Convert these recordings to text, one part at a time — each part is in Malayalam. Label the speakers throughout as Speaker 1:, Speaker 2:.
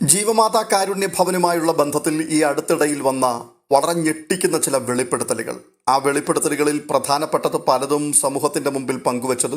Speaker 1: ജീവമാതാ കാരുണ്യ ഭവനുമായുള്ള ബന്ധത്തിൽ ഈ അടുത്തിടയിൽ വന്ന വളരെ ഞെട്ടിക്കുന്ന ചില വെളിപ്പെടുത്തലുകൾ. ആ വെളിപ്പെടുത്തലുകളിൽ പ്രധാനപ്പെട്ടത് പലതും സമൂഹത്തിന്റെ മുമ്പിൽ പങ്കുവച്ചത്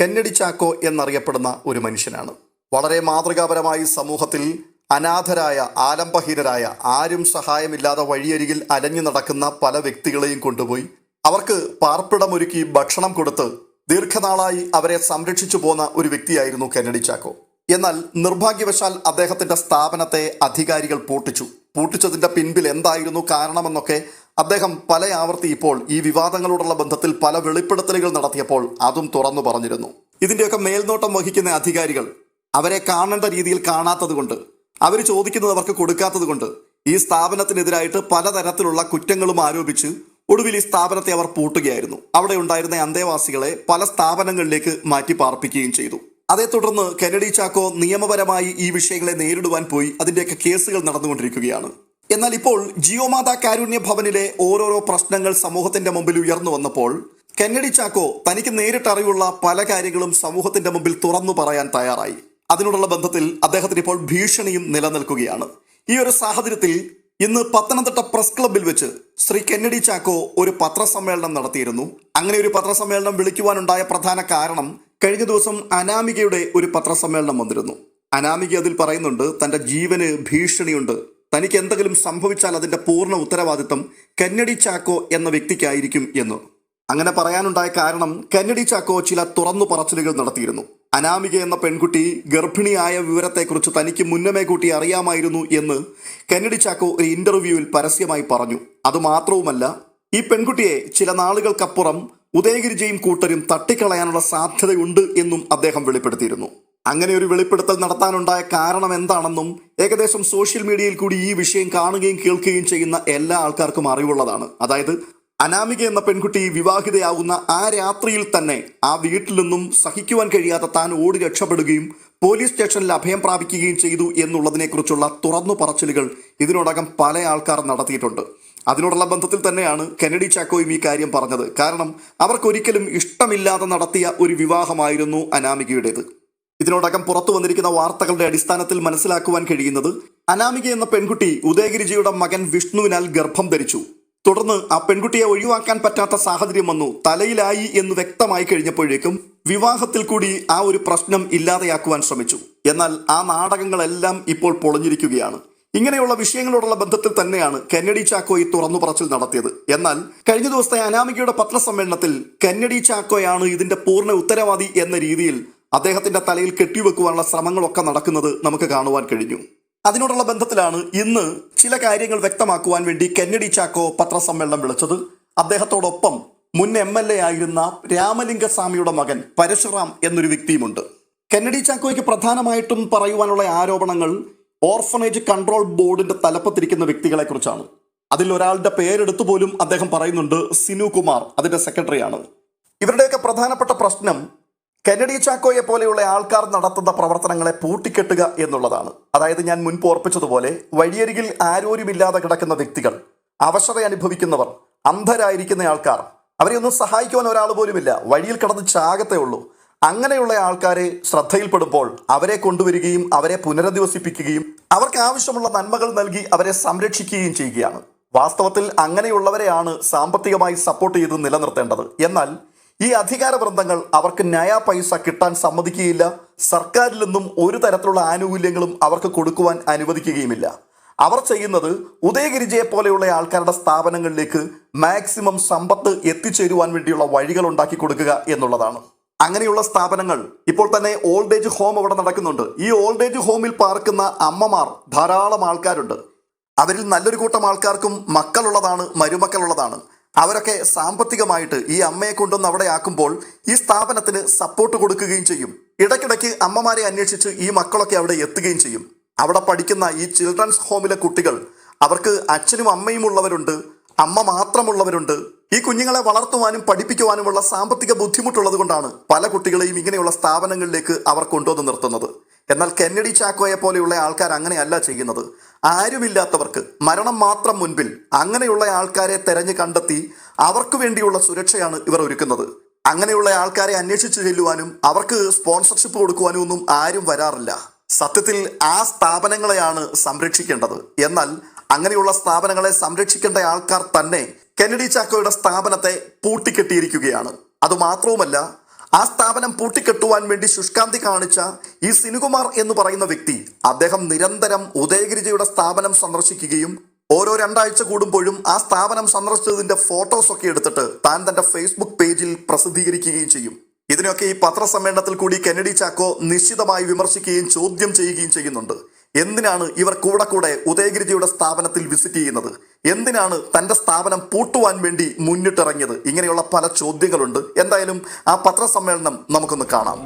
Speaker 1: കന്നഡി ചാക്കോ എന്നറിയപ്പെടുന്ന ഒരു മനുഷ്യനാണ്. വളരെ മാതൃകാപരമായി സമൂഹത്തിൽ അനാഥരായ ആലംബഹീനരായ ആരും സഹായമില്ലാതെ വഴിയരികിൽ അലഞ്ഞു നടക്കുന്ന പല വ്യക്തികളെയും കൊണ്ടുപോയി അവർക്ക് പാർപ്പിടമൊരുക്കി ഭക്ഷണം കൊടുത്ത് ദീർഘനാളായി അവരെ സംരക്ഷിച്ചു പോന്ന ഒരു വ്യക്തിയായിരുന്നു കെന്നഡി ചാക്കോ. എന്നാൽ നിർഭാഗ്യവശാൽ അദ്ദേഹത്തിന്റെ സ്ഥാപനത്തെ അധികാരികൾ പൂട്ടിച്ചു. പൂട്ടിച്ചതിന്റെ പിൻപിൽ എന്തായിരുന്നു കാരണമെന്നൊക്കെ അദ്ദേഹം പല ആവർത്തി ഇപ്പോൾ ഈ വിവാദങ്ങളോടുള്ള ബന്ധത്തിൽ പല വെളിപ്പെടുത്തലുകൾ നടത്തിയപ്പോൾ അതും തുറന്നു പറഞ്ഞിരുന്നു. ഇതിന്റെയൊക്കെ മേൽനോട്ടം വഹിക്കുന്ന അധികാരികൾ അവരെ കാണേണ്ട രീതിയിൽ കാണാത്തത് കൊണ്ട് അവർ ചോദിക്കുന്നത് അവർക്ക് കൊടുക്കാത്തത് കൊണ്ട് ഈ സ്ഥാപനത്തിനെതിരായിട്ട് പലതരത്തിലുള്ള കുറ്റങ്ങളും ആരോപിച്ച് ഒടുവിൽ ഈ സ്ഥാപനത്തെ അവർ പൂട്ടുകയായിരുന്നു. അവിടെ ഉണ്ടായിരുന്ന അന്തേവാസികളെ പല സ്ഥാപനങ്ങളിലേക്ക് മാറ്റി പാർപ്പിക്കുകയും ചെയ്തു. അതേ തുടർന്ന് കെനഡി ചാക്കോ നിയമപരമായി ഈ വിഷയങ്ങളെ നേരിടുവാൻ പോയി. അതിന്റെയൊക്കെ കേസുകൾ നടന്നുകൊണ്ടിരിക്കുകയാണ്. എന്നാൽ ഇപ്പോൾ ജിയോമാതാ കാരുണ്യ ഭവനിലെ ഓരോരോ പ്രശ്നങ്ങൾ സമൂഹത്തിന്റെ മുമ്പിൽ ഉയർന്നു വന്നപ്പോൾ കെന്നഡി ചാക്കോ തനിക്ക് നേരിട്ട് നേരിട്ടറിവുള്ള പല കാര്യങ്ങളും സമൂഹത്തിന്റെ മുമ്പിൽ തുറന്നു പറയാൻ തയ്യാറായി. അതിനോടുള്ള ബന്ധത്തിൽ അദ്ദേഹത്തിന് ഇപ്പോൾ ഭീഷണിയും നിലനിൽക്കുകയാണ്. ഈ ഒരു സാഹചര്യത്തിൽ ഇന്ന് പത്തനംതിട്ട പ്രസ് ക്ലബിൽ വെച്ച് ശ്രീ കെന്നഡി ചാക്കോ ഒരു പത്രസമ്മേളനം നടത്തിയിരുന്നു. അങ്ങനെ ഒരു പത്രസമ്മേളനം വിളിക്കുവാനുണ്ടായ പ്രധാന കാരണം കഴിഞ്ഞ ദിവസം അനാമികയുടെ ഒരു പത്രസമ്മേളനം വന്നിരുന്നു. അനാമിക അതിൽ പറയുന്നുണ്ട് തന്റെ ജീവന് ഭീഷണിയുണ്ട്. തനിക്ക് എന്തെങ്കിലും സംഭവിച്ചാൽ അതിന്റെ പൂർണ ഉത്തരവാദിത്തം കന്നഡി ചാക്കോ എന്ന വ്യക്തിക്കായിരിക്കും എന്ന്. അങ്ങനെ പറയാനുണ്ടായ കാരണം കന്നഡി ചാക്കോ ചില തുറന്നു പറച്ചിലുകൾ നടത്തിയിരുന്നു. അനാമിക എന്ന പെൺകുട്ടി ഗർഭിണിയായ വിവരത്തെക്കുറിച്ച് തനിക്ക് മുന്നമേ കൂട്ടി അറിയാമായിരുന്നു എന്ന് കന്നഡി ചാക്കോ ഒരു ഇന്റർവ്യൂവിൽ പരസ്യമായി പറഞ്ഞു. അതുമാത്രവുമല്ല ഈ പെൺകുട്ടിയെ ചില നാളുകൾക്കപ്പുറം ഉദയഗിരിജയും കൂട്ടരും തട്ടിക്കളയാനുള്ള സാധ്യതയുണ്ട് എന്നും അദ്ദേഹം വെളിപ്പെടുത്തിയിരുന്നു. അങ്ങനെ ഒരു വെളിപ്പെടുത്തൽ നടത്താനുണ്ടായ കാരണം എന്താണെന്നും ഏകദേശം സോഷ്യൽ മീഡിയയിൽ കൂടി ഈ വിഷയം കാണുകയും കേൾക്കുകയും ചെയ്യുന്ന എല്ലാ ആൾക്കാർക്കും അറിവുള്ളതാണ്. അതായത് അനാമിക എന്ന പെൺകുട്ടി വിവാഹിതയാകുന്ന ആ രാത്രിയിൽ തന്നെ ആ വീട്ടിൽ നിന്നും സഹിക്കുവാൻ കഴിയാത്ത താൻ ഓടി രക്ഷപ്പെടുകയും പോലീസ് സ്റ്റേഷനിൽ അഭയം പ്രാപിക്കുകയും ചെയ്തു എന്നുള്ളതിനെക്കുറിച്ചുള്ള തുറന്നു പറച്ചിലുകൾ ഇതിനോടകം പല ആൾക്കാർ നടത്തിയിട്ടുണ്ട്. അതിനോടുള്ള ബന്ധത്തിൽ തന്നെയാണ് കെനഡി ചാക്കോയും ഈ കാര്യം പറഞ്ഞത്. കാരണം അവർക്കൊരിക്കലും ഇഷ്ടമില്ലാതെ നടത്തിയ ഒരു വിവാഹമായിരുന്നു അനാമികയുടേത്. ഇതിനോടകം പുറത്തു വന്നിരിക്കുന്ന വാർത്തകളുടെ അടിസ്ഥാനത്തിൽ മനസ്സിലാക്കുവാൻ കഴിയുന്നത് അനാമിക എന്ന പെൺകുട്ടി ഉദയഗിരിജിയുടെ മകൻ വിഷ്ണുവിനാൽ ഗർഭം ധരിച്ചു. തുടർന്ന് ആ പെൺകുട്ടിയെ ഒഴിവാക്കാൻ പറ്റാത്ത സാഹചര്യം വന്നു. തലയിലായി എന്ന് വ്യക്തമായി കഴിഞ്ഞപ്പോഴേക്കും വിവാഹത്തിൽ കൂടി ആ ഒരു പ്രശ്നം ഇല്ലാതെയാക്കുവാൻ ശ്രമിച്ചു. എന്നാൽ ആ നാടകങ്ങളെല്ലാം ഇപ്പോൾ പൊളിഞ്ഞിരിക്കുകയാണ്. ഇങ്ങനെയുള്ള വിഷയങ്ങളോടുള്ള ബന്ധത്തിൽ തന്നെയാണ് കെന്നഡി ഈ തുറന്നു പറച്ചിൽ നടത്തിയത്. എന്നാൽ കഴിഞ്ഞ ദിവസത്തെ അനാമികയുടെ പത്രസമ്മേളനത്തിൽ കെന്നഡി ചാക്കോയാണ് ഇതിന്റെ പൂർണ ഉത്തരവാദി എന്ന രീതിയിൽ അദ്ദേഹത്തിന്റെ തലയിൽ കെട്ടിവെക്കുവാനുള്ള ശ്രമങ്ങളൊക്കെ നടക്കുന്നത് നമുക്ക് കാണുവാൻ കഴിഞ്ഞു. അതിനോടുള്ള ബന്ധത്തിലാണ് ഇന്ന് ചില കാര്യങ്ങൾ വ്യക്തമാക്കുവാൻ വേണ്ടി കെന്നഡി ചാക്കോ പത്രസമ്മേളനം വിളിച്ചത്. അദ്ദേഹത്തോടൊപ്പം മുൻ എം എൽ എ ആയിരുന്ന രാമലിംഗസ്വാമിയുടെ മകൻ പരശുറാം എന്നൊരു വ്യക്തിയുമുണ്ട്. കെന്നഡി ചാക്കോയ്ക്ക് പ്രധാനമായിട്ടും പറയുവാനുള്ള ആരോപണങ്ങൾ ഓർഫനേജ് കൺട്രോൾ ബോർഡിന്റെ തലപ്പത്തിരിക്കുന്ന വ്യക്തികളെ കുറിച്ചാണ് അതിൽ ഒരാളുടെ പേരെടുത്തു പോലും അദ്ദേഹം പറയുന്നുണ്ട് സിനു കുമാർ അതിന്റെ സെക്രട്ടറിയാണ്. ഇവരുടെയൊക്കെ പ്രധാനപ്പെട്ട പ്രശ്നം കെനഡി ചാക്കോയെ പോലെയുള്ള ആൾക്കാർ നടത്തുന്ന പ്രവർത്തനങ്ങളെ പൂട്ടിക്കെട്ടുക എന്നുള്ളതാണ്. അതായത് ഞാൻ മുൻപ് ഓർപ്പിച്ചതുപോലെ വഴിയരികിൽ ആരോരുമില്ലാതെ കിടക്കുന്ന വ്യക്തികൾ അവശത അനുഭവിക്കുന്നവർ അന്ധരായിരിക്കുന്ന ആൾക്കാർ അവരെ ഒന്നും സഹായിക്കുവാൻ ഒരാൾ പോലുമില്ല. വഴിയിൽ കിടന്ന് ചാകത്തേ ഉള്ളൂ. അങ്ങനെയുള്ള ആൾക്കാരെ ശ്രദ്ധയിൽപ്പെടുമ്പോൾ അവരെ കൊണ്ടുവരികയും അവരെ പുനരധിവസിപ്പിക്കുകയും അവർക്ക് ആവശ്യമുള്ള നന്മകൾ നൽകി അവരെ സംരക്ഷിക്കുകയും ചെയ്യുകയാണ്. വാസ്തവത്തിൽ അങ്ങനെയുള്ളവരെയാണ് സാമ്പത്തികമായി സപ്പോർട്ട് ചെയ്ത് നിലനിർത്തേണ്ടത്. എന്നാൽ ഈ അധികാര വൃന്ദങ്ങൾ അവർക്ക് ന്യായ പൈസ കിട്ടാൻ സമ്മതിക്കുകയില്ല. സർക്കാരിൽ നിന്നും ഒരു തരത്തിലുള്ള ആനുകൂല്യങ്ങളും അവർക്ക് കൊടുക്കുവാൻ അനുവദിക്കുകയുമില്ല. അവർ ചെയ്യുന്നത് ഉദയഗിരിജയെ പോലെയുള്ള ആൾക്കാരുടെ സ്ഥാപനങ്ങളിലേക്ക് മാക്സിമം സമ്പത്ത് എത്തിച്ചേരുവാൻ വേണ്ടിയുള്ള വഴികൾ ഉണ്ടാക്കി കൊടുക്കുക എന്നുള്ളതാണ്. അങ്ങനെയുള്ള സ്ഥാപനങ്ങൾ ഇപ്പോൾ തന്നെ ഓൾഡ് ഏജ് ഹോം അവിടെ നടക്കുന്നുണ്ട്. ഈ ഓൾഡ് ഏജ് ഹോമിൽ പാർക്കുന്ന അമ്മമാർ ധാരാളം ആൾക്കാരുണ്ട്. അവരിൽ നല്ലൊരു കൂട്ടം ആൾക്കാർക്കും മക്കളുള്ളതാണ് മരുമക്കളുള്ളതാണ്. അവരൊക്കെ സാമ്പത്തികമായിട്ട് ഈ അമ്മയെ കൊണ്ടൊന്ന് അവിടെ ആക്കുമ്പോൾ ഈ സ്ഥാപനത്തിന് സപ്പോർട്ട് കൊടുക്കുകയും ചെയ്യും. ഇടയ്ക്കിടയ്ക്ക് അമ്മമാരെ അന്വേഷിച്ച് ഈ മക്കളൊക്കെ അവിടെ എത്തുകയും ചെയ്യും. അവിടെ പഠിക്കുന്ന ഈ ചിൽഡ്രൻസ് ഹോമിലെ കുട്ടികൾ അവർക്ക് അച്ഛനും അമ്മയും ഉള്ളവരുണ്ട് അമ്മ മാത്രമുള്ളവരുണ്ട്. ഈ കുഞ്ഞുങ്ങളെ വളർത്തുവാനും പഠിപ്പിക്കുവാനുമുള്ള സാമ്പത്തിക ബുദ്ധിമുട്ടുള്ളത് കൊണ്ടാണ് പല കുട്ടികളെയും ഇങ്ങനെയുള്ള സ്ഥാപനങ്ങളിലേക്ക് അവർ കൊണ്ടുവന്ന് നിർത്തുന്നത്. എന്നാൽ കെന്നഡി ചാക്കോയെ പോലെയുള്ള ആൾക്കാർ അങ്ങനെയല്ല ചെയ്യുന്നത്. ആരുമില്ലാത്തവർക്ക് മരണം മാത്രം മുൻപിൽ അങ്ങനെയുള്ള ആൾക്കാരെ തെരഞ്ഞു കണ്ടെത്തി അവർക്ക് വേണ്ടിയുള്ള സുരക്ഷയാണ് ഇവർ ഒരുക്കുന്നത്. അങ്ങനെയുള്ള ആൾക്കാരെ അന്വേഷിച്ചു ചെല്ലുവാനും അവർക്ക് സ്പോൺസർഷിപ്പ് കൊടുക്കുവാനും ഒന്നും ആരും വരാറില്ല. സത്യത്തിൽ ആ സ്ഥാപനങ്ങളെയാണ് സംരക്ഷിക്കേണ്ടത്. എന്നാൽ അങ്ങനെയുള്ള സ്ഥാപനങ്ങളെ സംരക്ഷിക്കേണ്ട ആൾക്കാർ തന്നെ കെന്നഡി ചാക്കോയുടെ സ്ഥാപനത്തെ പൂട്ടിക്കെട്ടിയിരിക്കുകയാണ്. അതുമാത്രവുമല്ല ആ സ്ഥാപനം പൂട്ടിക്കെട്ടുവാൻ വേണ്ടി ശുഷ്കാന്തി കാണിച്ച ഈ സിനുകുമാർ എന്ന് പറയുന്ന വ്യക്തി അദ്ദേഹം നിരന്തരം ഉദയഗിരിജയുടെ സ്ഥാപനം സന്ദർശിക്കുകയും ഓരോ രണ്ടാഴ്ച കൂടുമ്പോഴും ആ സ്ഥാപനം സന്ദർശിച്ചതിന്റെ ഫോട്ടോസ് ഒക്കെ എടുത്തിട്ട് താൻ തന്റെ ഫേസ്ബുക്ക് പേജിൽ പ്രസിദ്ധീകരിക്കുകയും ചെയ്യും. ഇതിനൊക്കെ ഈ പത്രസമ്മേളനത്തിൽ കൂടി കെന്നഡി ചാക്കോ നിശ്ചിതമായി വിമർശിക്കുകയും ചോദ്യം ചെയ്യുകയും ചെയ്യുന്നുണ്ട്. എന്തിനാണ് ഇവർ കൂടെ കൂടെ ഉദയഗിരിജിയുടെ സ്ഥാപനത്തിൽ വിസിറ്റ് ചെയ്യുന്നത്? എന്തിനാണ് തന്റെ സ്ഥാപനം പൂട്ടുവാൻ വേണ്ടി മുന്നിട്ടിറങ്ങിയത്? ഇങ്ങനെയുള്ള പല ചോദ്യങ്ങളുണ്ട്. എന്തായാലും ആ പത്രസമ്മേളനം നമുക്കൊന്ന് കാണാം.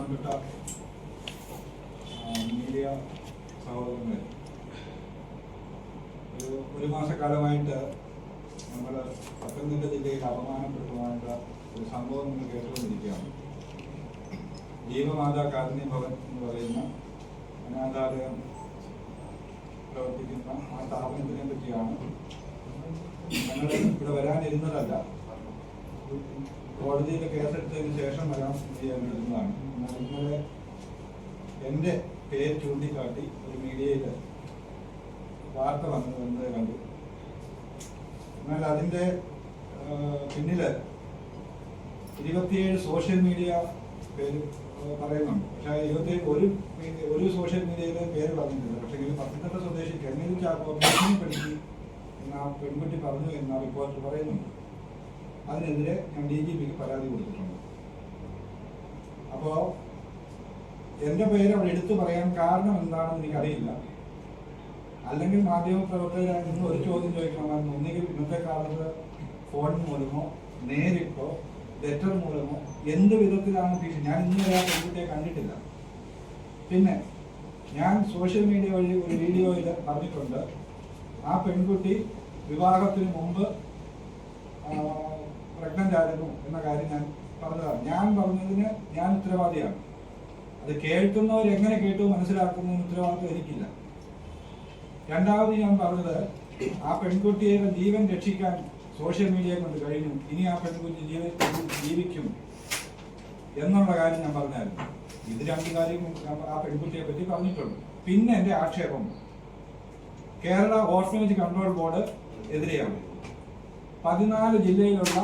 Speaker 2: ഒരു മാസക്കാലമായിട്ട് നമ്മൾ പത്തനംതിട്ട ജില്ലയിൽ അപമാനപ്പെടുത്തുവാനുള്ള ഒരു സംഭവം നിങ്ങൾ കേട്ടുകൊണ്ടിരിക്കുകയാണ്. ജീവമാതാ കാരുണ്യ ഭവൻ എന്ന് പറയുന്ന അനാഥാലയം പ്രവർത്തിക്കുന്ന ആ സ്ഥാപനത്തിനെ പറ്റിയാണ്. ഞങ്ങൾ ഇവിടെ വരാനിരുന്നതല്ല. കോടതിയിൽ കേസെടുത്തതിന് ശേഷം വരാൻ ചെയ്യാനിരുന്നതാണ്. ഇന്നലെ എന്റെ പേര് ചൂണ്ടിക്കാട്ടി ഒരു മീഡിയയിൽ വാർത്ത വന്നു വന്നത് കണ്ടു. എന്നാൽ അതിന്റെ പിന്നിൽ ഇരുപത്തിയേഴ് സോഷ്യൽ മീഡിയ പേര് പറയുന്നുണ്ട്. പക്ഷേ ആ ഒരു ഒരു സോഷ്യൽ മീഡിയയിലെ പേര് പറഞ്ഞിട്ടില്ല പക്ഷേ ഇത് പത്തനംതിട്ട സ്വദേശി കെന്നീൽ ചാക്കോ ഭീഷണിപ്പെടുത്തി എന്ന ആ പെൺകുട്ടി പറഞ്ഞു എന്ന റിപ്പോർട്ട് പറയുന്നുണ്ട്. അതിനെതിരെ ഞാൻ ഡി ജി പിക്ക് പരാതി കൊടുത്തിട്ടുണ്ട്. അപ്പോൾ എന്റെ പേര് അവിടെ എടുത്തു പറയാൻ കാരണം എന്താണെന്ന് എനിക്കറിയില്ല. അല്ലെങ്കിൽ മാധ്യമ പ്രവർത്തകരായി നിന്ന് ഒരു ചോദ്യം ചോദിക്കണമെന്ന് ഒന്നുകിൽ ഇന്നത്തെ കാലത്ത് ഫോൺ മൂലമോ നേരിട്ടോ ലെറ്റർ മൂലമോ എന്ത് വിധത്തിലാണ് ഭീഷണി? ഞാൻ ഇന്ന് ആ പെൺകുട്ടിയെ കണ്ടിട്ടില്ല. പിന്നെ ഞാൻ സോഷ്യൽ മീഡിയ വഴി ഒരു വീഡിയോയിൽ പറഞ്ഞിട്ടുണ്ട്. ആ പെൺകുട്ടി വിവാഹത്തിന് മുമ്പ് പ്രഗ്നന്റ് ആയിരുന്നു എന്ന കാര്യം ഞാൻ പറഞ്ഞതാണ്. ഞാൻ പറഞ്ഞതിന് ഞാൻ ഉത്തരവാദിയാണ്. അത് കേൾക്കുന്നവർ എങ്ങനെ കേട്ടു മനസ്സിലാക്കുന്നു ഉത്തരവാദിത്വം എനിക്കില്ല. രണ്ടാമത് ഞാൻ പറഞ്ഞത് ആ പെൺകുട്ടിയുടെ ജീവൻ രക്ഷിക്കാൻ സോഷ്യൽ മീഡിയ കൊണ്ട് കഴിഞ്ഞു. ഇനി ആ പെൺകുട്ടി ജീവ ജീവിക്കും. എന്നുള്ള കാര്യം ഞാൻ പറഞ്ഞായിരുന്നു. ഇത് രണ്ട് കാര്യം ആ പെൺകുട്ടിയെ പറ്റി പറഞ്ഞിട്ടുണ്ട്. പിന്നെ എന്റെ ആക്ഷേപം. കേരള ഓർഫനേജ് കൺട്രോൾ ബോർഡ് എതിരെയാണ്. പതിനാല് ജില്ലയിലുള്ള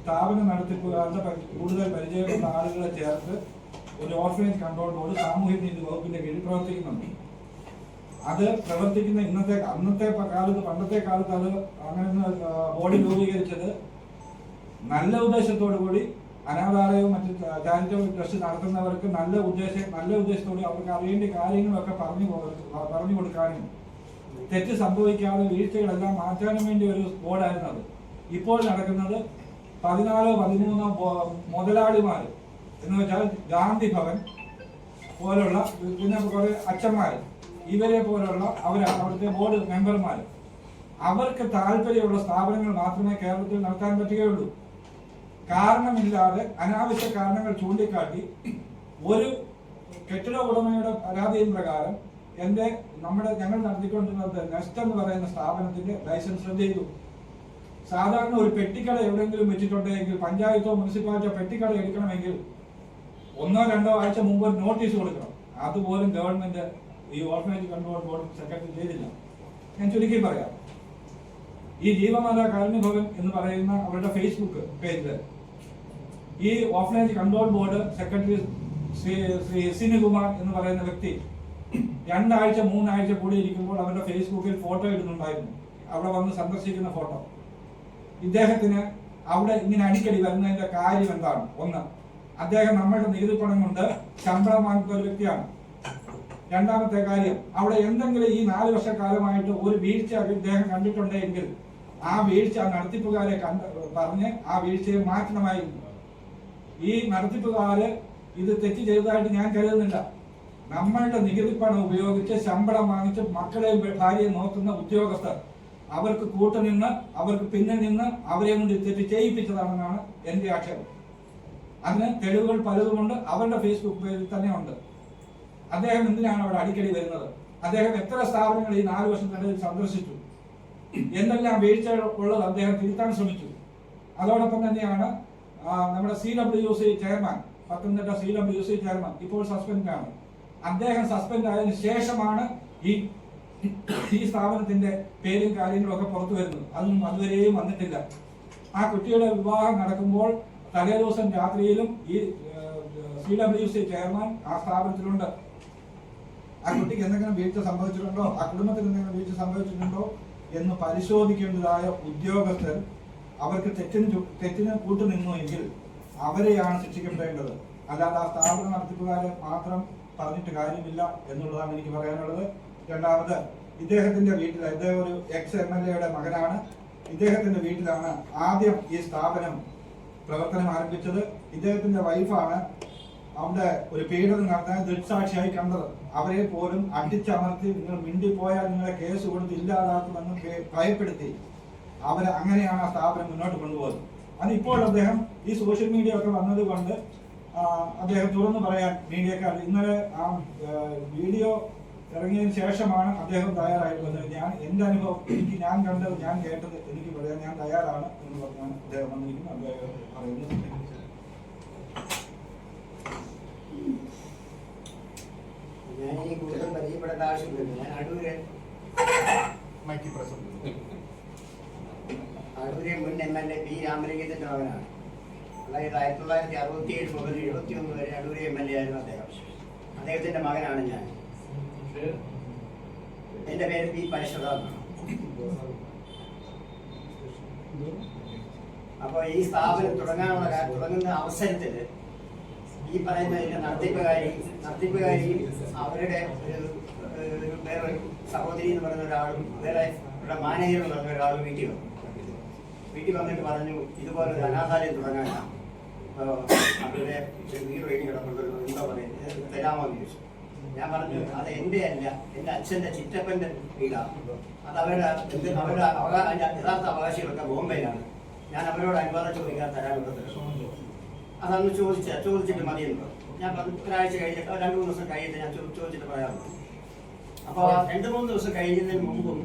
Speaker 2: സ്ഥാപന നടത്തിപ്പുകാരുടെ കൂടുതൽ പരിചയമുള്ള ആളുകളെ ചേർത്ത് ഒരു ഓർഫനേജ് കൺട്രോൾ ബോർഡ് സാമൂഹ്യ നീതി വകുപ്പിന്റെ കീഴിൽ പ്രവർത്തിക്കുന്നുണ്ട്. അത് പ്രവർത്തിക്കുന്ന ഇന്നത്തെ അന്നത്തെ കാലത്ത് പണ്ടത്തെ കാലത്ത് അത് അങ്ങനെ ബോഡി രൂപീകരിച്ചത് നല്ല ഉദ്ദേശത്തോടു കൂടി അനാഥാലയവും മറ്റു ചാരിറ്റബിൾ ട്രസ്റ്റ് നടത്തുന്നവർക്ക് നല്ല ഉദ്ദേശം നല്ല ഉദ്ദേശത്തോടെ അവർക്ക് അറിയേണ്ട കാര്യങ്ങളൊക്കെ പറഞ്ഞു പറഞ്ഞു കൊടുക്കാനും തെറ്റ് സംഭവിക്കാതെ വീഴ്ചകളെല്ലാം മാറ്റാനും വേണ്ടി ഒരു ബോർഡായിരുന്നു അത്. ഇപ്പോൾ നടക്കുന്നത് പതിനാലോ പതിമൂന്നോ മുതലാളിമാർ എന്ന് വെച്ചാൽ ഗാന്ധി ഭവൻ പോലുള്ള പിന്നെ കുറെ അച്ഛന്മാർ. ഇവരെ പോലുള്ള അവരാണ് അവിടുത്തെ ബോർഡ് മെമ്പർമാർ. അവർക്ക് താല്പര്യമുള്ള സ്ഥാപനങ്ങൾ മാത്രമേ കേരളത്തിൽ നടത്താൻ പറ്റുകയുള്ളൂ. കാരണമില്ലാതെ അനാവശ്യ കാരണങ്ങൾ ചൂണ്ടിക്കാട്ടി ഒരു കെട്ടിട ഉടമയുടെ പരാതിയും പ്രകാരം എന്റെ നമ്മുടെ ഞങ്ങൾ നടത്തിക്കൊണ്ടിരുന്നത് നെസ്റ്റ് എന്ന് പറയുന്ന സ്ഥാപനത്തിന്റെ ലൈസൻസ് റദ്ദ് ചെയ്തു സാധാരണ ഒരു പെട്ടിക്കട എവിടെയെങ്കിലും വെച്ചിട്ടുണ്ടെങ്കിൽ പഞ്ചായത്തോ മുനിസിപ്പാലിറ്റിയോ പെട്ടിക്കട എടുക്കണമെങ്കിൽ ഒന്നോ രണ്ടോ ആഴ്ച മുമ്പ് ഒരു നോട്ടീസ് കൊടുക്കണം. അതുപോലും ഗവൺമെന്റ് ഈ ഓർഫനേജ് കൺട്രോൾ ബോർഡ് സെക്രട്ടറി ചെയ്തില്ല. ഞാൻ ചുരുക്കി പറയാം. ഈ ജീവമാല കാരുണ്യ ഭവൻ എന്ന് പറയുന്ന അവരുടെ ഫേസ്ബുക്ക് പേജിൽ ഈ offline control board secretary Shri Shri Sinikumar എന്ന് പറയുന്ന വ്യക്തി രണ്ടാഴ്ച മൂന്നാഴ്ച കൂടി ഇരിക്കുമ്പോൾ അവരുടെ ഫേസ്ബുക്കിൽ ഫോട്ടോ ഇടുന്നുണ്ടായിരുന്നു. അവിടെ വന്ന് സന്ദർശിക്കുന്ന ഫോട്ടോ ഇദ്ദേഹത്തിന് അവിടെ ഇങ്ങനെ അടിക്കടി വരുന്നതിന്റെ കാര്യം എന്താണ്? ഒന്ന് അദ്ദേഹം നമ്മളുടെ നികുതി പണം കൊണ്ട് ശമ്പളം വാങ്ങുന്ന ഒരു വ്യക്തിയാണ്. രണ്ടാമത്തെ കാര്യം അവിടെ എന്തെങ്കിലും ഈ നാല് വർഷക്കാലമായിട്ട് ഒരു വീഴ്ച ഇദ്ദേഹം കണ്ടിട്ടുണ്ടെങ്കിൽ ആ വീഴ്ച നടത്തിപ്പുകാരെ കണ്ട് പറഞ്ഞ് ആ വീഴ്ചയെ മാറ്റണമായിരുന്നു ഈ നടത്തിപ്പുകാര് ഇത് തെറ്റ് ചെയ്തതായിട്ട് ഞാൻ കരുതുന്നില്ല. നമ്മളുടെ നികുതി പണം ഉപയോഗിച്ച് ശമ്പളം വാങ്ങിച്ച് മക്കളെയും ഭാര്യയും നോക്കുന്ന ഉദ്യോഗസ്ഥർ അവർക്ക് കൂട്ടുനിന്ന് അവർക്ക് പിന്നിൽ നിന്ന് അവരെ കൊണ്ട് തെറ്റ് ചെയ്യിപ്പിച്ചതാണെന്നാണ് എന്റെ ആക്ഷേപം. അതിന് തെളിവുകൾ പലതുമുണ്ട് അവരുടെ ഫേസ്ബുക്ക് പേജിൽ തന്നെ ഉണ്ട് അദ്ദേഹം എന്തിനാണ് അവിടെ അടിക്കടി വരുന്നത്? അദ്ദേഹം എത്ര സ്ഥാപനങ്ങൾ ഈ നാല് വർഷത്തിനിടയിൽ സന്ദർശിച്ചു? എന്തെല്ലാം വീഴ്ച ഉള്ളത് അദ്ദേഹം തിരുത്താൻ ശ്രമിച്ചു? അതോടൊപ്പം തന്നെയാണ് നമ്മുടെ C W C chairman Pathanamthitta C W C chairman ഇപ്പോൾ സസ്പെൻഡാണ്. അദ്ദേഹം സസ്പെൻഡ് ആയതിനു ശേഷമാണ് ഈ ഈ സ്ഥാപനത്തിന്റെ പേരും കാര്യങ്ങളും ഒക്കെ പുറത്തു വരുന്നത്. അതൊന്നും അതുവരെയും വന്നിട്ടില്ല. ആ കുട്ടിയുടെ വിവാഹം നടക്കുമ്പോൾ തലേ ദിവസം രാത്രിയിലും ഈ സി ഡബ്ല്യു സി ചെയർമാൻ ആ സ്ഥാപനത്തിലുണ്ട്. ആ കുട്ടിക്ക് എന്തെങ്കിലും വീഴ്ച സംഭവിച്ചിട്ടുണ്ടോ? ആ കുടുംബത്തിന് എന്തെങ്കിലും വീഴ്ച സംഭവിച്ചിട്ടുണ്ടോ? എന്ന് പരിശോധിക്കേണ്ടതായ ഉദ്യോഗസ്ഥർ അവർക്ക് തെറ്റിന് തെറ്റിന് കൂട്ടുനിന്നു എങ്കിൽ അവരെയാണ് ശിക്ഷിക്കപ്പെടേണ്ടത്. അല്ലാതെ ആ സ്ഥാപന നടത്തിപ്പുകാരെ മാത്രം പറഞ്ഞിട്ട് കാര്യമില്ല എന്നുള്ളതാണ് എനിക്ക് പറയാനുള്ളത്. രണ്ടാമത് ഇദ്ദേഹത്തിന്റെ വീട്ടിൽ ഇദ്ദേഹം ഒരു എക്സ് എം എൽ എയുടെ മകനാണ്. ഇദ്ദേഹത്തിന്റെ വീട്ടിലാണ് ആദ്യം ഈ സ്ഥാപനം പ്രവർത്തനം ആരംഭിച്ചത്. ഇദ്ദേഹത്തിന്റെ വൈഫാണ് അവിടെ ഒരു പീഡനം നടത്താൻ ദൃക്സാക്ഷിയായി കണ്ടത്. അവരെ പോലും അടിച്ചമർത്തി നിങ്ങൾ മിണ്ടിപ്പോയാൽ നിങ്ങളെ കേസ് കൊടുത്ത് ഇല്ലാതാക്കുമെന്ന് ഭയ- ഭയപ്പെടുത്തി. അവരെ അങ്ങനെയാണ് ആ സ്ഥാപനം മുന്നോട്ട് കൊണ്ടുപോകുന്നത്. അത് ഇപ്പോൾ അദ്ദേഹം ഈ സോഷ്യൽ മീഡിയ ഒക്കെ വന്നത് കൊണ്ട് അദ്ദേഹം തുറന്നു പറയാൻ മീഡിയക്കാർ ഇന്നലെ ആ വീഡിയോ ഇറങ്ങിയതിന് ശേഷമാണ് അദ്ദേഹം തയ്യാറായിട്ടുള്ളത് ഞാൻ എന്റെ അനുഭവം എനിക്ക് ഞാൻ കണ്ടത് ഞാൻ കേട്ടത് എനിക്ക് പറയാൻ ഞാൻ തയ്യാറാണ് എന്ന് പറഞ്ഞാണ് അദ്ദേഹം വന്നിരിക്കുന്നത് അദ്ദേഹം പറയുന്നത്
Speaker 3: ഞാൻ ഈ കൂടുതൽ പരിചയപ്പെടേണ്ട ആവശ്യമില്ല. ഞാൻ അടൂര് അടൂര് മുൻ എം എൽ എ പി രാമലിംഗത്തിന്റെ മകനാണ്. അതായത് ആയിരത്തി തൊള്ളായിരത്തി അറുപത്തി ഏഴ് മുതൽ എഴുപത്തി ഒന്ന് വരെ അടൂര് എം എൽ എ ആയിരുന്നു അദ്ദേഹം. അദ്ദേഹത്തിന്റെ മകനാണ് ഞാൻ. എന്റെ പേര് പി പരശുറാം. അപ്പോൾ ഈ സ്ഥാപനം തുടങ്ങാനുള്ള തുടങ്ങുന്ന അവസരത്തിൽ ഈ പറയുന്ന നടത്തിപ്പുകാരി നടത്തിപ്പുകാരി അവരുടെ ഒരു വേറെ സഹോദരി എന്ന് പറയുന്ന ഒരാളും വേറെ ഇവിടെ മാനേജർ എന്ന് പറഞ്ഞ ഒരാളും വീട്ടിൽ വന്നു. വീട്ടിൽ വന്നിട്ട് പറഞ്ഞു ഇതുപോലെ ഒരു അനാഥാലയം തുടങ്ങാനാണ് അവരുടെ വീട് കഴിഞ്ഞ് കിടക്കുന്നത് എന്താ പറയുന്നത് തരാമോ? എന്ന് ചോദിച്ചു. ഞാൻ പറഞ്ഞു അത് എന്റെ അല്ല എന്റെ അച്ഛന്റെ ചിറ്റപ്പന്റെ വീടാണ് അത് അവരുടെ അവരുടെ അവകാശ യഥാർത്ഥ അവകാശികളൊക്കെ ബോംബെയിലാണ്. ഞാൻ അവരോട് അനുവാദം ചോദിക്കാൻ തരാനുള്ളത് അതന്ന് ചോദിച്ച ചോദിച്ചിട്ട് മതിയെന്ന്. ഞാൻ ഒരാഴ്ച കഴിഞ്ഞിട്ട് രണ്ട് മൂന്ന് ദിവസം കഴിഞ്ഞിട്ട് ഞാൻ ചോദിച്ചിട്ട് പറയാറുണ്ട് അപ്പോൾ രണ്ട് മൂന്ന് ദിവസം കഴിഞ്ഞതിന് മുമ്പും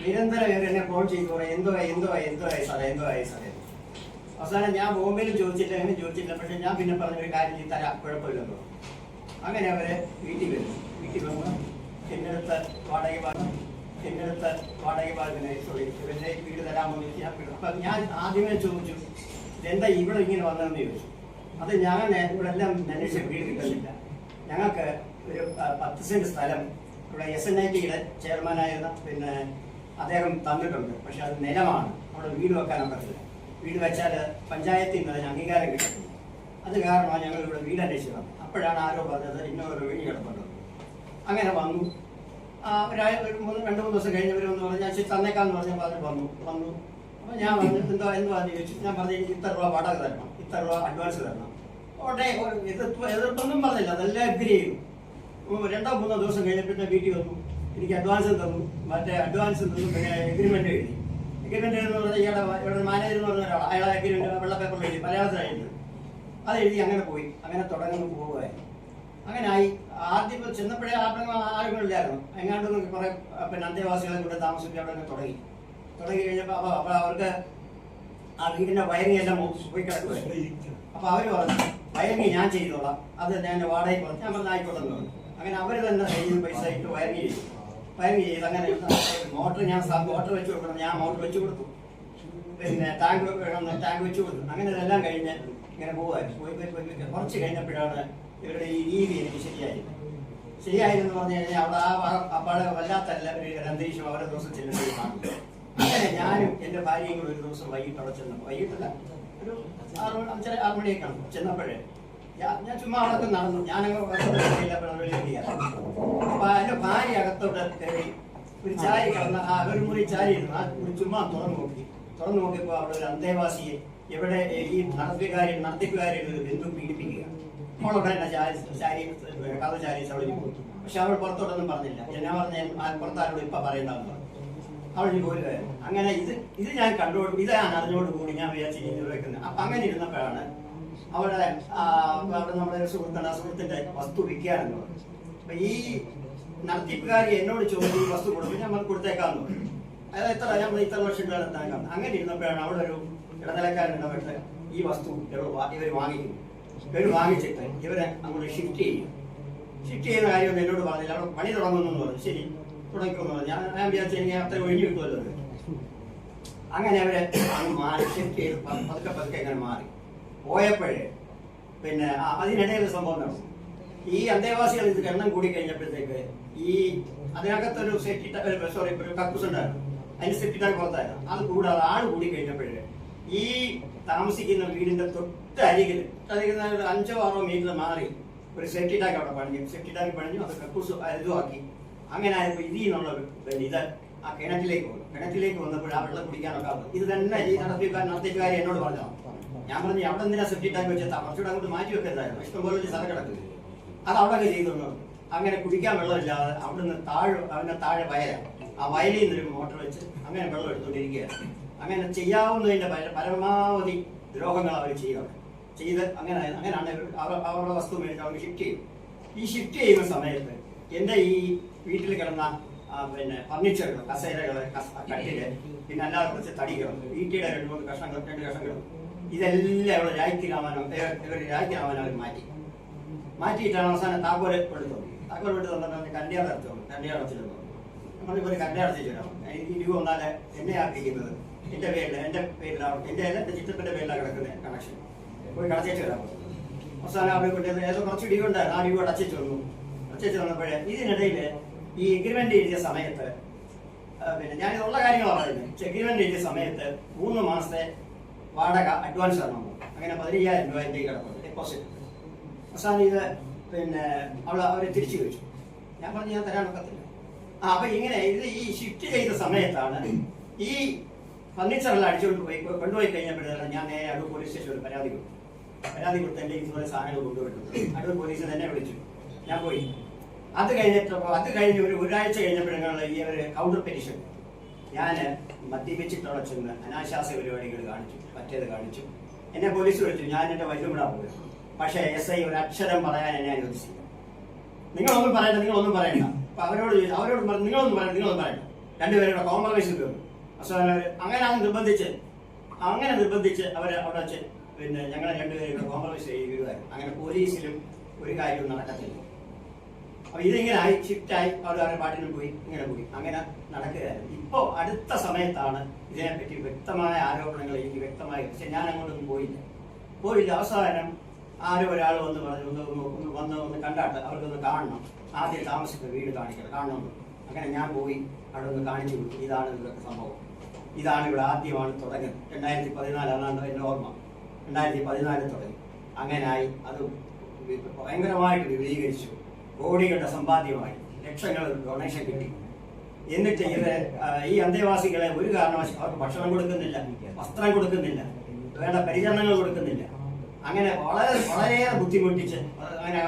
Speaker 3: നിരന്തരം ഇവർ എന്നെ ഫോൺ ചെയ്തു പറയും എന്തോ എന്തോ എന്തോ ആയി സാറേ എന്തോ ആയി സാറേ? അവസാനം ഞാൻ ബോംബെയിൽ ചോദിച്ചില്ല അങ്ങനെ ചോദിച്ചില്ല പക്ഷെ ഞാൻ പിന്നെ പറഞ്ഞൊരു കാര്യം ചെയ്ത് തരാം കുഴപ്പമില്ലല്ലോ പറഞ്ഞു. അങ്ങനെ അവർ വീട്ടിൽ വരും വീട്ടിൽ വന്ന് എന്റെ അടുത്ത് വാടക ഭാഗം എന്റെ അടുത്ത് വാടക സോറി ഇവരുടെ വീട് തരാമോ എന്ന് ഞാൻ. അപ്പം ഞാൻ ആദ്യമേ ചോദിച്ചു എന്താ ഇവിടെ ഇങ്ങനെ വന്നതെന്ന് ചോദിച്ചു? അത് ഞാൻ ഇവിടെ എല്ലാം അന്വേഷിച്ച വീട് കിട്ടുന്നില്ല. ഞങ്ങൾക്ക് ഒരു പത്ത് സെന്റ് സ്ഥലം. ഇവിടെ എസ് എൻ ഐ ടിയുടെ ചെയർമാനായിരുന്ന പിന്നെ അദ്ദേഹം തന്നിട്ടുണ്ട്. പക്ഷെ അത് നിലമാണ്. അവിടെ വീട് വെക്കാൻ പറ്റില്ല. വീട് വെച്ചാൽ പഞ്ചായത്തിൽ നിന്ന് അതിന് അംഗീകാരം കിട്ടും അത് കാരണമാണ് ഞങ്ങൾ ഇവിടെ വീട് അന്വേഷിച്ചത്. അപ്പോഴാണ് ആരോ പറഞ്ഞത് ഇന്നൊരു വീട് കിടപ്പുണ്ട്. അങ്ങനെ വന്നു. ഒരു മൂന്ന് രണ്ട് മൂന്ന് ദിവസം കഴിഞ്ഞവരെന്ന് പറഞ്ഞ് ഞാൻ ശരി തന്നേക്കാന്ന് പറഞ്ഞപ്പോൾ അവർ വന്നു വന്നു. അപ്പോൾ ഞാൻ പറഞ്ഞു എന്തോ പറഞ്ഞു ചോദിച്ചു. ഞാൻ പറഞ്ഞു എനിക്ക് ഇത്ര രൂപ വാടക തരണം. ഇത്ര രൂപ അഡ്വാൻസ് തരണം. ഉടനെ എതിർപ്പ് എതിർപ്പൊന്നും പറഞ്ഞില്ല. അതെല്ലാം അഗ്രി ചെയ്തു. രണ്ടോ മൂന്നോ ദിവസം കഴിഞ്ഞപ്പോൾ വീട്ടിൽ വന്നു. എനിക്ക് അഡ്വാൻസ് തന്നു. മറ്റേ അഡ്വാൻസ് എഗ്രിമെന്റ് എഴുതി. എഗ്രിമെന്റ് എന്ന് പറഞ്ഞാൽ ഇയാളെ ഇവിടെ മാനേജർ എന്ന് പറഞ്ഞ ഒരാൾ അയാളെ എഗ്രിമെന്റ് വെള്ള പേപ്പറിൽ എഴുതി മലയാളത്തിലായിരുന്നു അത് എഴുതി അങ്ങനെ പോയി. അങ്ങനെ തുടങ്ങുന്നു പോവുകയായിരുന്നു അങ്ങനെ ആയി ആദ്യം ചെന്നപ്പോഴേ ആളുകളില്ലായിരുന്നു എങ്ങാണ്ട് കുറെ പിന്നെ അന്തേവാസികളെ കൂടെ താമസിച്ച് അവിടെ തുടങ്ങി. തുടങ്ങി കഴിഞ്ഞപ്പോൾ അപ്പോൾ അപ്പോൾ അവർക്ക് ആ വീടിന്റെ വയറിംഗ് എല്ലാം പോയി കിടക്കുമായിരുന്നു അപ്പോൾ അവർ പറഞ്ഞു വയറിംഗ് ഞാൻ ചെയ്തോളാം. അത് ഞാൻ വാടകയ്ക്ക് പറഞ്ഞു ഞാൻ പറഞ്ഞു ആയിക്കോട്ടെ അങ്ങനെ അവർ തന്നെ പൈസ ഇട്ട് വയറിംഗ് ചെയ്തു. വയറിംഗ് ചെയ്ത് അങ്ങനെ മോട്ടർ ഞാൻ മോട്ടർ വെച്ച് കൊടുക്കണം. ഞാൻ മോട്ടർ വെച്ച് കൊടുത്തു. പിന്നെ ടാങ്ക് വേണം ടാങ്ക് വെച്ച് കൊടുത്തു. അങ്ങനെ ഇതെല്ലാം കഴിഞ്ഞ് ഇങ്ങനെ പോകുമായിരുന്നു പോയി പോയി പോയി. കുറച്ച് കഴിഞ്ഞപ്പോഴാണ് ഇവരുടെ ഈ രീതി എനിക്ക് ശരിയായി ശരിയായിരുന്നു പറഞ്ഞു കഴിഞ്ഞാൽ അവിടെ ആ അപ്പാടെ വല്ലാത്തല്ല ഒരു അന്തരീക്ഷം അവരെ ദിവസം കാണുന്നു അങ്ങനെ ഞാനും എന്റെ ഭാര്യയും കൂടെ ഒരു ദിവസം വൈകിട്ട് അവിടെ ചെന്നു വൈകിട്ടല്ല ഒരു ആറ് അഞ്ചര ആറ് മണിയൊക്കെയാണ് ചെന്നപ്പോഴേ ഞാൻ ചുമ്മാ അവിടെ നടന്നു. ഞാനങ്ങ് അപ്പൊ എന്റെ ഭാര്യ അകത്തോട്ട് കയറി ഒരു ചാരി കിടന്ന ആ ഒരു മുറി ചാരി ഇരുന്നു ആ മുറി ചുമ്മാ തുറന്നു നോക്കി. തുറന്നു നോക്കിയപ്പോ അവിടെ ഒരു അന്തേവാസിയെ എവിടെ ഈ നടത്തിപ്പുകാരി നടത്തിപ്പുകാരി ഒരു ബന്ധു പീഡിപ്പിക്കുക. അവളുടെ തന്നെ ചാരി ചാരി കഥ ചാരി അവളിൽ പോയി പക്ഷെ അവൾ പുറത്തോട്ടൊന്നും പറഞ്ഞില്ല. എന്നാ പറഞ്ഞ പുറത്താരോട് ഇപ്പൊ പറയണ്ടാവുന്നു അവൾ പോരുകയായിരുന്നു അങ്ങനെ ഇത് ഇത് ഞാൻ കണ്ടോട് ഇത് ഞാൻ അറിഞ്ഞോട് കൂടി ഞാൻ വിചാരിച്ചിരിക്കുന്നത് അപ്പൊ അങ്ങനെ ഇരുന്നപ്പോഴാണ് അവിടെ ആ, അവിടെ നമ്മുടെ ഒരു സുഹൃത്തിന്റെ വസ്തു വിൽക്കാനെന്ന് പറഞ്ഞു. അപ്പൊ ഈ നടത്തിപ്പുകാരി എന്നോട് ചോദിച്ചു വസ്തു ഞാൻ അത് കൊടുത്തേക്കാന്ന് പറഞ്ഞു. അതായത് എത്ര ഞാൻ ഇത്ര ലക്ഷം രൂപ എന്താക്കാം അങ്ങനെ ഇരുന്നപ്പോഴാണ് അവിടെ ഒരു ഇടനിലക്കാരൻ ഇടപെട്ട് ഈ വസ്തു ഇവർ വാങ്ങിക്കുന്നു. ഇവർ വാങ്ങിച്ചിട്ട് ഇവരെ അങ്ങോട്ട് ഷിഫ്റ്റ് ചെയ്യും ഷിഫ്റ്റ് ചെയ്യുന്ന കാര്യമൊന്നും എന്നോട് പറഞ്ഞില്ല. അവിടെ പണി തുടങ്ങുന്നു പറഞ്ഞു. ശരി തുടങ്ങിക്കൊന്നു ഞാൻ ഞാൻ വിചാരിച്ചു എനിക്ക് അത്ര ഒഴിഞ്ഞു കിട്ടുമല്ലോ അങ്ങനെ അവരെ മാറി ഷിഫ്റ്റ് ചെയ്ത് പതുക്കെ പതുക്കെ അങ്ങനെ മാറി. പോയപ്പോഴേ പിന്നെ അതിനിടയിൽ സംഭവം നടന്നു. ഈ അന്തേവാസികൾ ഇത് എണ്ണം കൂടി കഴിഞ്ഞപ്പോഴത്തേക്ക് ഈ അതിനകത്തൊരു സെറ്റി സോറി ഒരു കക്കൂസ് ഉണ്ടായിരുന്നു. അതിന് സെറ്റി ടാങ്ക് പുറത്തായിരുന്നു അത് കൂടാതെ ആൾ കൂടി കഴിഞ്ഞപ്പോഴേ ഈ താമസിക്കുന്ന വീടിന്റെ തൊട്ട് അരികിൽ അതായത് അഞ്ചോ ആറോ മീറ്റർ മാറി ഒരു സെറ്റി അവിടെ പണിഞ്ഞു. സെറ്റി പണിഞ്ഞു അത് കക്കൂസ് ഇതുമാക്കി അങ്ങനെ ആയപ്പോൾ ഇതിൽ നിന്നുള്ള ഇത് ആ കിണറ്റിലേക്ക് വന്നു. കിണറ്റിലേക്ക് വന്നപ്പോൾ ആ വെള്ളം കുടിക്കാനൊക്കെ ഇത് തന്നെ ഈ നടത്തിപ്പുകാർ നടത്തിക്കാരി എന്നോട് പറഞ്ഞു ഞാൻ പറഞ്ഞു അവിടെ എന്തിനാ സെഫ്റ്റി ടാങ്ക് വെച്ചാൽ കുറച്ചുകൂടെ അങ്ങോട്ട് മാറ്റി വെക്കരുതായിരുന്നു. ഇഷ്ടംപോലെ സ്ഥലം കിടക്കുന്നു. അത് അവിടെ ഒക്കെ അങ്ങനെ കുടിക്കാൻ വെള്ളമില്ലാതെ അവിടുന്ന് താഴെ അവന്റെ താഴെ വയലാണ് ആ വയലിൽ നിന്നൊരു മോട്ടർ വെച്ച് അങ്ങനെ വെള്ളം എടുത്തുകൊണ്ടിരിക്കുകയാണ്. അങ്ങനെ ചെയ്യാവുന്നതിന്റെ പര- പരമാവധി ദ്രോഹങ്ങൾ അവർ ചെയ്യുകയാണ് ചെയ്ത് അങ്ങനെ അങ്ങനെയാണ് അവരുടെ വസ്തു മേടിച്ച് അവർ ഷിഫ്റ്റ് ചെയ്യും. ഈ ഷിഫ്റ്റ് ചെയ്യുന്ന സമയത്ത് എന്റെ ഈ വീട്ടിൽ കിടന്ന പിന്നെ ഫർണിച്ചറുകൾ കസേരകൾ കട്ടിൽ പിന്നെ അല്ലാതെ കുറച്ച് തടികൾ വീട്ടിയുടെ രണ്ട് മൂന്ന് കഷ്ണങ്ങൾ രണ്ട് കഷ്ണങ്ങൾ ഇതെല്ലാം ഇവിടെ രാജ്യത്ത് രാമാനം ഇവർ അവർ മാറ്റി. മാറ്റിയിട്ടാണ് അവസാനം താക്കോൽ എടുത്തു താക്കോൽ എടുത്ത് തന്നെ കല്യാണം എടുത്തോളൂ കല്യാണം വെച്ചിരുന്നു നമ്മൾ ഒരു കല്യാണം തരാം എനിക്ക് ഇരുവ് വന്നാൽ എന്നെ ആക്കിക്കുന്നത് എന്റെ പേരിൽ എന്റെ പേരിലാണ് എന്റെ അല്ല എന്റെ ചിത്രത്തിന്റെ പേരിലാണ് കിടക്കുന്നത് കണക്ഷൻ പോയി കടച്ചേച്ച് വരാം. അവസാനം അവിടെ കൊണ്ടത് ഏതോ കുറച്ച് ഡ്യൂ ഉണ്ടായിരുന്നു. ആ ഡ്യൂ അടച്ചു വന്നു. അടച്ചേച്ച് വന്നപ്പോഴേ ഇതിനിടയിൽ ഈ എഗ്രിമെന്റ് എഴുതിയ സമയത്ത് പിന്നെ ഞാൻ ഉള്ള കാര്യങ്ങളാണ് പറയുന്നത്. എഗ്രിമെന്റ് എഴുതിയ സമയത്ത് മൂന്ന് മാസത്തെ വാടക അഡ്വാൻസ് തരണം അങ്ങനെ പതിനയ്യായിരം രൂപ എന്റെ കിടക്കുന്നത് ഡെപ്പോസിറ്റ് അവസാനം ഇത് പിന്നെ അവൾ അവരെ തിരിച്ചു ചോദിച്ചു. ഞാൻ പറഞ്ഞു ഞാൻ തരാൻ ഒക്കത്തില്ല. ആ അപ്പൊ ഇങ്ങനെ ഇത് ഈ ഷിഫ്റ്റ് ചെയ്ത സമയത്താണ് ഈ ഫർണിച്ചറെല്ലാം അടിച്ചുകൊണ്ട് പോയി കൊണ്ടുപോയി കഴിഞ്ഞപ്പോഴത്തേക്കും ഞാൻ നേരെ അടൂർ പോലീസ് സ്റ്റേഷനിൽ പരാതി കൊടുത്തു പരാതി കൊടുത്ത് എന്റെ ഇതുപോലെ സാധനങ്ങൾ കൊണ്ടുപോയിട്ടുണ്ട് അടൂർ പോലീസ് തന്നെ വിളിച്ചു. ഞാൻ പോയി. അത് കഴിഞ്ഞപ്പോൾ അത് കഴിഞ്ഞ് ഒരു ഒരാഴ്ച കഴിഞ്ഞപ്പോഴാണ് ഈ ഒരു കൗണ്ടർ പെറ്റീഷൻ ഞാൻ മദ്യപിച്ചിട്ടുള്ള ചെന്ന് അനാശാസ്യ പരിപാടികൾ കാണിച്ചു മറ്റേത് കാണിച്ചു. എന്നെ പോലീസ് വിളിച്ചു ഞാൻ എന്റെ വൈദ്യം വിടാൻ പോയി. പക്ഷേ എസ് ഐ ഒരു അക്ഷരം പറയാൻ എന്നെ അനുവദിച്ചില്ല. നിങ്ങളൊന്നും പറയണ്ട നിങ്ങളൊന്നും പറയണ്ട. അപ്പൊ അവരോട് അവരോട് പറഞ്ഞു നിങ്ങളൊന്നും പറയണ്ട നിങ്ങളൊന്നും പറയണ്ട. രണ്ടുപേരുടെ കോംപ്രമൈസ് അവർ അങ്ങനെ അങ്ങ് നിർബന്ധിച്ച് അങ്ങനെ നിർബന്ധിച്ച് അവർ അവിടെ വെച്ച് പിന്നെ ഞങ്ങളെ രണ്ടുപേരും കോംപ്രമൈസ് ചെയ്യുകയായിരുന്നു അങ്ങനെ പോലീസിലും ഒരു കാര്യവും നടക്കത്തില്ല. അപ്പൊ ഇതിങ്ങനെ ആയി ഷിഫ്റ്റായി അവിടെ പാട്ടിനും പോയി ഇങ്ങനെ പോയി. അങ്ങനെ നടക്കുകയായിരുന്നു. ഇപ്പോ അടുത്ത സമയത്താണ് ഇതിനെപ്പറ്റി വ്യക്തമായ ആരോപണങ്ങൾ എനിക്ക് വ്യക്തമായി പക്ഷെ ഞാൻ അങ്ങോട്ടൊന്നും പോയില്ല. പോയില്ല. അവസാനം ആരോ ഒരാൾ വന്ന് പറഞ്ഞു ഒന്ന് വന്ന് ഒന്ന് കണ്ടാട്ട് അവർക്കൊന്ന് കാണണം. ആദ്യം താമസിക്കുന്ന വീട് കാണിക്കണം. കാണണം. അങ്ങനെ ഞാൻ പോയി അവിടെ ഒന്ന് കാണിച്ചു കൊടുത്തു. ഇതാണ് ഇതൊക്കെ സംഭവം. ഇതാണ് ഇവിടെ ആദ്യമാണ് തുടങ്ങുന്നത്. രണ്ടായിരത്തി പതിനാലാണ് എന്റെ ഓർമ്മ. രണ്ടായിരത്തി പതിനാലിൽ തുടങ്ങി. അങ്ങനായി അത് ഭയങ്കരമായിട്ട് വിപുലീകരിച്ചു. കോടികളുടെ സമ്പാദ്യമായി. ലക്ഷങ്ങൾ ഡൊണേഷൻ കിട്ടി. എന്നിട്ട് ഇത് ഈ അന്തേവാസികളെ ഒരു കാരണവശാലും അവർക്ക് ഭക്ഷണം കൊടുക്കുന്നില്ല വസ്ത്രം കൊടുക്കുന്നില്ല വേണ്ട പരിചരണങ്ങൾ കൊടുക്കുന്നില്ല. അങ്ങനെ വളരെ വളരെയേറെ ബുദ്ധിമുട്ടിച്ച് അങ്ങനെ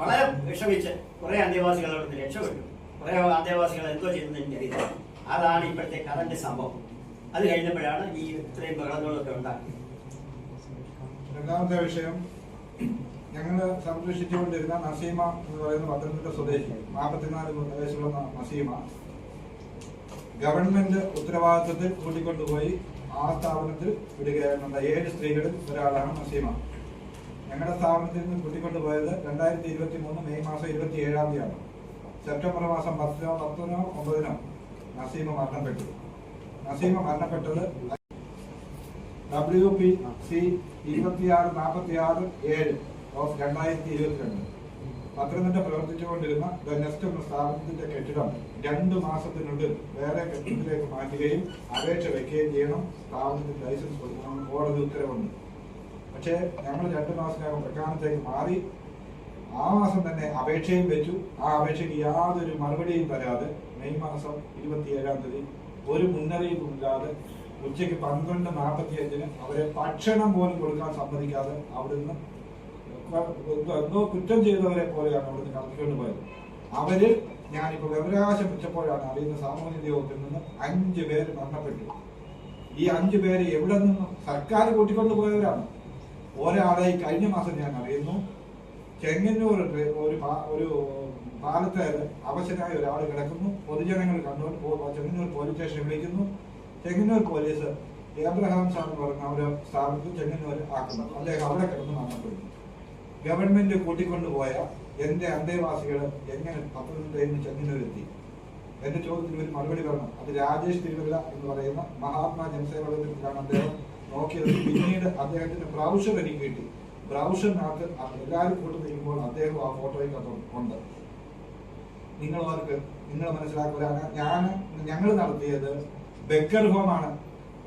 Speaker 3: വളരെ വിഷമിച്ച് കുറെ അന്തേവാസികൾ അവിടുന്ന് രക്ഷപ്പെട്ടു. കുറെ അന്തേവാസികൾ എന്തോ ചെയ്തെന്ന് എനിക്കറിയില്ല. അതാണ് ഇപ്പോഴത്തെ കറന്റ് സംഭവം. അത് കഴിഞ്ഞപ്പോഴാണ് ഈ ഇത്രയും ബഹളങ്ങളൊക്കെ ഉണ്ടാക്കിയത്.
Speaker 2: രണ്ടാമത്തെ വിഷയം ഞങ്ങൾ സംരക്ഷിച്ചുകൊണ്ടിരുന്ന നസീമ എന്ന് പറയുന്ന പത്തനംതിട്ട സ്വദേശി നാൽപ്പത്തിനാല് വയസ്സുള്ള നസീമ ഗവൺമെന്റ് ഉത്തരവാദിത്വത്തിൽ കൂട്ടിക്കൊണ്ടുപോയി ആ സ്ഥാപനത്തിൽ വിടുകയായിരുന്ന. ഏഴ് സ്ത്രീകളിൽ ഒരാളാണ് നസീമ ഞങ്ങളുടെ സ്ഥാപനത്തിൽ നിന്ന് കൂട്ടിക്കൊണ്ടുപോയത് രണ്ടായിരത്തി ഇരുപത്തി മൂന്ന് മെയ് മാസം ഇരുപത്തി ഏഴാം തീയതിയാണ്. സെപ്റ്റംബർ മാസം പത്തിനോ പത്തിനോ ഒമ്പതിനോ നസീമ മരണപ്പെട്ടു. നസീമ മരണപ്പെട്ടത് ഡബ്ല്യു പി സി ഇരുപത്തിയാറ് നാൽപ്പത്തിയാറ് ഏഴ് ഓഫ് രണ്ടായിരത്തി ഇരുപത്തിരണ്ട് പത്തനംതിട്ട പ്രവർത്തിച്ചുകൊണ്ടിരുന്ന ദ നെസ്റ്റ് എന്ന സ്ഥാപനത്തിന്റെ കെട്ടിടം രണ്ട് മാസത്തിനുള്ളിൽ വേറെ കെട്ടിടത്തിലേക്ക് മാറ്റുകയും അപേക്ഷ വെക്കുകയും ചെയ്യണം. സ്ഥാപനത്തിന് ലൈസൻസ് കൊടുക്കണം കോടതി ഉത്തരവുണ്ട്. പക്ഷേ ഞങ്ങൾ രണ്ട് മാസത്തിനകം പ്രഖ്യാപനത്തേക്ക് മാറി. ആ മാസം തന്നെ അപേക്ഷയും വെച്ചു. ആ അപേക്ഷയ്ക്ക് യാതൊരു മറുപടിയും തരാതെ മെയ് മാസം ഇരുപത്തിയേഴാം തീയതി ഒരു മുന്നറിയിപ്പുമില്ലാതെ ഉച്ചയ്ക്ക് പന്ത്രണ്ട് നാൽപ്പത്തി അഞ്ചിന് അവരെ ഭക്ഷണം പോലും കൊടുക്കാൻ സമ്മതിക്കാതെ അവിടുന്ന് എന്തോ കുറ്റം ചെയ്തവരെ പോലെയാണ് അവിടുന്ന് കടത്തിക്കൊണ്ട് പോയത്. അവർ ഞാനിപ്പോ വിവരാവകാശം വെച്ചപ്പോഴാണ് അറിയുന്ന സാമൂഹ്യ യോഗത്തിൽ നിന്ന് അഞ്ച് പേര് മരണപ്പെട്ടു. ഈ അഞ്ചു പേര് എവിടെ നിന്നും സർക്കാർ കൂട്ടിക്കൊണ്ടു പോയവരാണ്. ഒരാളെ ഈ കഴിഞ്ഞ മാസം ഞാൻ അറിയുന്നു. ചെങ്ങന്നൂർ ഒരു ഒരു പാലത്ത് അവശനായ ഒരാൾ കിടക്കുന്നു. പൊതുജനങ്ങൾ കണ്ടുകൊണ്ട് ചെങ്ങന്നൂർ പോലീസ് സ്റ്റേഷനിൽ വിളിക്കുന്നു. ചെങ്ങന്നൂർ പോലീസ് ഏബ്രഹാം സാർ എന്ന് പറഞ്ഞ ഒരു സ്ഥാപനത്തിൽ ചെങ്ങന്നൂർ ആക്കുന്നു. അദ്ദേഹം അവിടെ കിടന്ന് മരണപ്പെടുന്നു. ഗവൺമെന്റ് കൂട്ടിക്കൊണ്ടുപോയ എന്റെ അന്തേവാസികൾ എങ്ങനെ പത്തനംതിട്ടയിൽ ചെങ്ങന്നൂരെത്തി എന്റെ ചോദ്യത്തിന് ഒരു മറുപടി പറഞ്ഞു അത് രാജേഷ് തിരുവല്ല എന്ന് പറയുന്ന മഹാത്മാ ജനസേവകത്തിലാണ് അദ്ദേഹം നോക്കിയത്. പിന്നീട് അദ്ദേഹത്തിന്റെ ബ്രൗഷർ എനിക്ക് കിട്ടി. ബ്രൗഷറിനകത്ത് എല്ലാവരും കൂട്ടം നിൽക്കുമ്പോൾ അദ്ദേഹം ആ ഫോട്ടോയിൽ ഉണ്ട്. നിങ്ങൾ അവർക്ക് നിങ്ങൾ മനസ്സിലാക്കുക ഞാൻ ഞങ്ങൾ നടത്തിയത് ബെക്കർ ഹോമാണ്.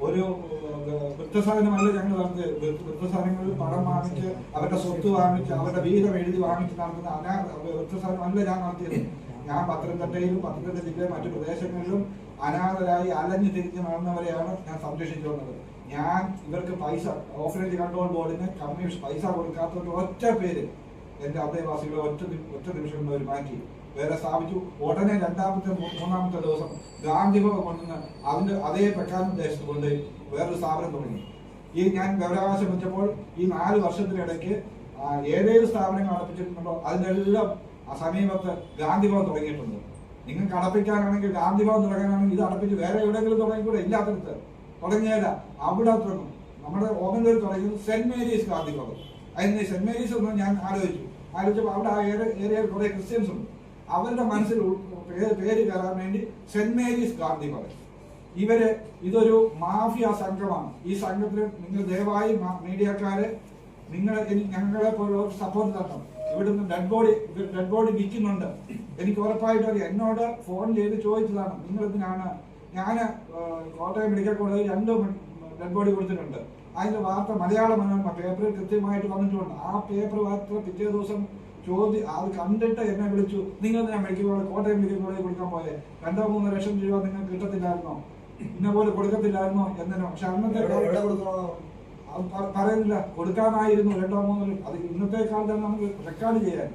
Speaker 2: ഒരു ഏഹ്, വൃദ്ധസാധനമല്ല ഞങ്ങൾ പറഞ്ഞത്. വൃത്തസാധനങ്ങളിൽ പണം വാങ്ങിച്ച് അവരുടെ സ്വത്ത് വാങ്ങിച്ച് അവരുടെ വീതം എഴുതി വാങ്ങിച്ച് നടത്തുന്ന അനാ വൃദ്ധസാധനമല്ല ഞാൻ നടത്തിയത്. ഞാൻ പത്തനംതിട്ടയിലും പത്തനംതിട്ട ജില്ലയിലും മറ്റു പ്രദേശങ്ങളിലും അനാഥരായി അലഞ്ഞു തിരിഞ്ഞ് നടന്നവരെയാണ് ഞാൻ സംരക്ഷിച്ചു വന്നത് ഞാൻ ഇവർക്ക് പൈസ ഓഫറേജ് കൺട്രോൾ ബോർഡിന് കമ്മീഷൻ പൈസ കൊടുക്കാത്തവരുടെ ഒറ്റ പേര് എന്റെ അന്തേവാസികളെ ഒറ്റ ഒറ്റ നിമിഷം അവർ മാറ്റി. വേറെ സ്ഥാപിച്ചു. ഉടനെ രണ്ടാമത്തെ മൂന്നാമത്തെ ദിവസം ഗാന്ധിഭവൻ കൊണ്ടുവന്ന് അതിന്റെ അതേ പ്രഖ്യാപന ദേശത്ത് കൊണ്ട് വേറൊരു സ്ഥാപനം തുടങ്ങി. ഈ ഞാൻ വിവരാവകാശം വെച്ചപ്പോൾ ഈ നാല് വർഷത്തിനിടയ്ക്ക് ഏതേത് സ്ഥാപനങ്ങൾ അടപ്പിച്ചിട്ടുണ്ടോ ആ സമീപത്ത് ഗാന്ധിഭവൻ തുടങ്ങിയിട്ടുണ്ട്. നിങ്ങൾക്ക് അടപ്പിക്കാനാണെങ്കിൽ ഗാന്ധിഭവൻ തുടങ്ങാനാണെങ്കിൽ ഇത് അടപ്പിച്ച് വേറെ എവിടെയെങ്കിലും തുടങ്ങിക്കൂടെ? ഇല്ലാത്തടത്ത് തുടങ്ങിയല്ല അവിടെ തുടങ്ങും. നമ്മുടെ ഓമനൂർ തുടങ്ങിയത് സെന്റ് മേരീസ് ഗാന്ധിഭവൻ. അതിന് സെന്റ് മേരീസ് എന്ന് ഞാൻ ആലോചിച്ചു. ആലോചിച്ചപ്പോൾ അവിടെ ആ ഏരിയ ഏരിയയിൽ കുറെ ക്രിസ്ത്യൻസ് ഉണ്ട്. അവരുടെ മനസ്സിൽ പേര് കയറാൻ വേണ്ടി സെന്റ് മേരീസ് ഗാന്ധി പറയും. ഇവർ ഇതൊരു മാഫിയ സംഘമാണ്. ഈ സംഘത്തിൽ നിങ്ങൾ ദയവായി മീഡിയക്കാരെ നിങ്ങൾ ഞങ്ങളെ പോലെ സപ്പോർട്ട് തരണം. ഇവിടുന്ന് ഡെഡ് ബോഡി ഡെഡ് ബോഡി വിൽക്കുന്നുണ്ട്. എനിക്ക് ഉറപ്പായിട്ട് അറിയാം. എന്നോട് ഫോൺ ചെയ്ത് ചോദിച്ചതാണ്. നിങ്ങൾ എന്തിനാണ് ഞാൻ കോട്ടയം മെഡിക്കൽ കോളേജിൽ രണ്ട് ഡെഡ് ബോഡി കൊടുത്തിട്ടുണ്ട്. അതിന്റെ വാർത്ത മലയാള മനോരമ പേപ്പറിൽ കൃത്യമായിട്ട് വന്നിട്ടുണ്ട്. ആ പേപ്പർ വാർത്ത പിറ്റേ ദിവസം ചോദ്യം അത് കണ്ടിട്ട് എന്നെ വിളിച്ചു. നിങ്ങൾ ഞാൻ medical college Kottayam medical college കൊടുക്കാൻ പോലെ രണ്ടോ മൂന്നോ ലക്ഷം രൂപ നിങ്ങൾക്ക് കിട്ടത്തില്ലായിരുന്നോ? ഇന്ന പോലെ കൊടുക്കത്തില്ലായിരുന്നോ? എന്നോ പക്ഷെ അന്നത്തെ പറയുന്നില്ല കൊടുക്കാനായിരുന്നു രണ്ടോ മൂന്നോ അത് ഇന്നത്തെ കാലത്ത് നമുക്ക് റെക്കോർഡ് ചെയ്യാൻ.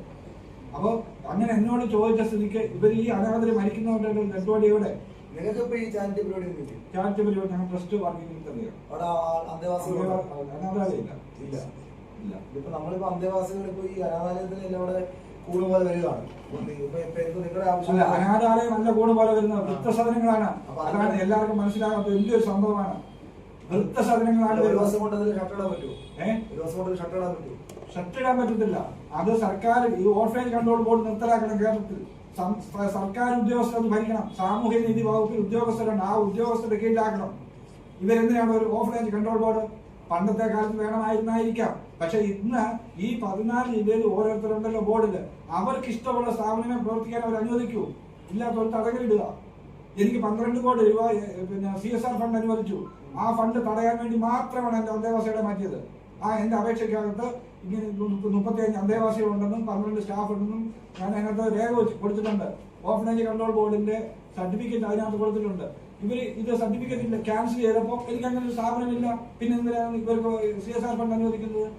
Speaker 2: അപ്പൊ അങ്ങനെ എന്നോട് ചോദിച്ച സ്ഥിതിക്ക് ഇവർ ഈ അനാഥര് മരിക്കുന്നവരുടെ നെറ്റോടി എവിടെ?
Speaker 4: നിങ്ങൾക്ക് ഇപ്പൊ ഈ ചാരിറ്റി പരിപാടി
Speaker 2: ഞങ്ങൾ ട്രസ്റ്റ് വർക്കിംഗ് തന്നെയാണ് അനാഥാലയില്ല
Speaker 4: ഇല്ല.
Speaker 2: ഇല്ല.
Speaker 4: ഇതിപ്പോ നമ്മളിപ്പോ അന്തേവാസികൾ ഇപ്പൊ ഈ അനാഥാലയത്തിന് എല്ലാം അവിടെ കൂട് പോലെ വരികയാണ്. നിങ്ങളുടെ ആവശ്യം?
Speaker 2: അനാഥാലയം നല്ല കൂട് പോലെ വരുന്ന വൃത്തസാധനങ്ങളാണ് അതാണ് എല്ലാവർക്കും മനസ്സിലാകാത്ത വലിയൊരു സംഭവമാണ്. വൃത്തസാധനങ്ങളാണ്
Speaker 4: ഒരു ദിവസം കൊണ്ട് അതിൽ ഷർട്ട് ഇടാൻ പറ്റുമോ?
Speaker 2: ഏഹ്
Speaker 4: ഒരു ദിവസം കൊണ്ട് ഷർട്ട് ഇടാൻ പറ്റുമോ?
Speaker 2: ഷട്ടിടാൻ പറ്റത്തില്ല. അത് സർക്കാർ ഈ ഓർഫേജ് കൺട്രോൾ ബോർഡ് നിർത്തലാക്കണം കേരളത്തിൽ. സർക്കാർ ഉദ്യോഗസ്ഥർ അത് ഭരിക്കണം. സാമൂഹ്യ നീതി വകുപ്പിൽ ഉദ്യോഗസ്ഥരുണ്ട്. ആ ഉദ്യോഗസ്ഥരുടെ കീഴിലാക്കണം. ഇവരെന്തിനാണ് ഒരു ഓഫ്ലൈൻ കൺട്രോൾ ബോർഡ് പണ്ടത്തെ കാലത്ത് വേണമായിരുന്നായിരിക്കാം. പക്ഷെ ഇന്ന് ഈ പതിനാല് ജില്ലയിൽ ഓരോരുത്തരുണ്ടല്ലോ ബോർഡിൽ. അവർക്ക് ഇഷ്ടമുള്ള സ്ഥാപനങ്ങൾ പ്രവർത്തിക്കാൻ അവർ അനുവദിക്കൂ. ഇല്ലാത്തവർ തടകലിടുക എനിക്ക് പന്ത്രണ്ട് കോടി രൂപ പിന്നെ സി എസ് ആർ ഫണ്ട് അനുവദിച്ചു. ആ ഫണ്ട് തടയാൻ വേണ്ടി മാത്രമാണ് എന്റെ അന്തേവാസിയുടെ മാറ്റിയത്. ആ എന്റെ അപേക്ഷയ്ക്കകത്ത് ഇങ്ങനെ മുപ്പത്തിയഞ്ച് അന്തേവാസികളുണ്ടെന്നും പന്ത്രണ്ട് സ്റ്റാഫ് ഉണ്ടെന്നും ഞാൻ അതിനകത്ത് രേഖ വെച്ച് കൊടുത്തിട്ടുണ്ട്. ഓഫനേജ് കൺട്രോൾ ബോർഡിന്റെ സർട്ടിഫിക്കറ്റ് അതിനകത്ത് കൊടുത്തിട്ടുണ്ട്. ഇവർ ഇത് സർട്ടിഫിക്കറ്റ് ക്യാൻസൽ ചെയ്തപ്പോൾ എനിക്ക് അങ്ങനെ ഒരു സ്ഥാപനമില്ല. പിന്നെ എന്തിനാണ് ഇവർക്ക് സി എസ് ആർ ഫണ്ട് അനുവദിക്കുന്നത്?